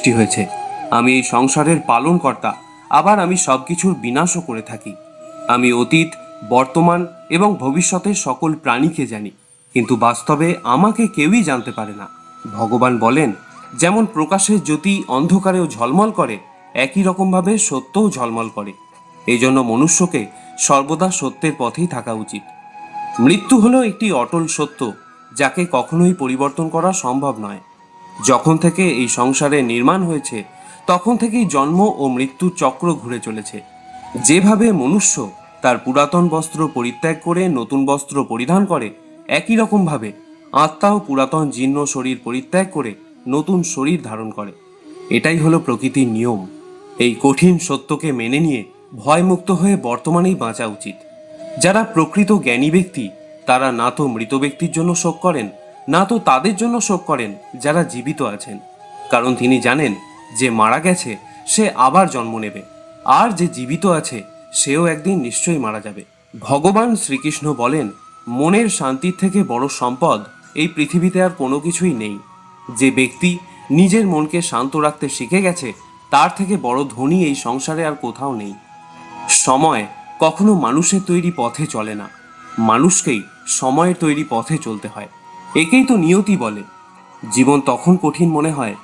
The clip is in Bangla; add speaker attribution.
Speaker 1: সৃষ্টি হয়েছে। আমি এই সংসারের পালনকর্তা, আবার আমি সব কিছুর বিনাশও করে থাকি। আমি অতীত, বর্তমান এবং ভবিষ্যতের সকল প্রাণীকে জানি, কিন্তু বাস্তবে আমাকে কেউই জানতে পারে না। ভগবান বলেন, যেমন প্রকাশের জ্যোতি অন্ধকারেও ঝলমল করে, একই রকমভাবে সত্যও ঝলমল করে। এই জন্য মনুষ্যকে সর্বদা সত্যের পথেই থাকা উচিত। মৃত্যু হলো একটি অটল সত্য, যাকে কখনোই পরিবর্তন করা সম্ভব নয়। যখন থেকে এই সংসারে নির্মাণ হয়েছে, তখন থেকেই জন্ম ও মৃত্যুর চক্র ঘুরে চলেছে। যেভাবে মনুষ্য তার পুরাতন বস্ত্র পরিত্যাগ করে নতুন বস্ত্র পরিধান করে, একই রকমভাবে আত্মাও পুরাতন জীর্ণ শরীর পরিত্যাগ করে নতুন শরীর ধারণ করে। এটাই হলো প্রকৃতির নিয়ম। এই কঠিন সত্যকে মেনে নিয়ে ভয়মুক্ত হয়ে বর্তমানেই বাঁচা উচিত। যারা প্রকৃত জ্ঞানী ব্যক্তি, তারা না তো মৃত ব্যক্তির জন্য শোক করেন না তো তাদের জন্য শোক করেন যারা জীবিত আছেন। কারণ তিনি জানেন, যে মারা গেছে, সে আবার জন্ম নেবে। আর যে জীবিত আছে, সেও একদিন নিশ্চয়ই মারা যাবে। ভগবান শ্রীকৃষ্ণ বলেন, মনের শান্তির থেকে বড় সম্পদ এই পৃথিবীতে আর কোনো কিছুই নেই। যে ব্যক্তি নিজের মনকে শান্ত রাখতে শিখে গেছে, তার থেকে বড় ধনী এই সংসারে আর কোথাও নেই। সময় কখনো মানুষের তৈরি পথে চলে না। মানুষকেই সময়ের তৈরি পথে চলতে হয়। একেই তো নিয়তি বলে। জীবন তখন কঠিন মনে হয়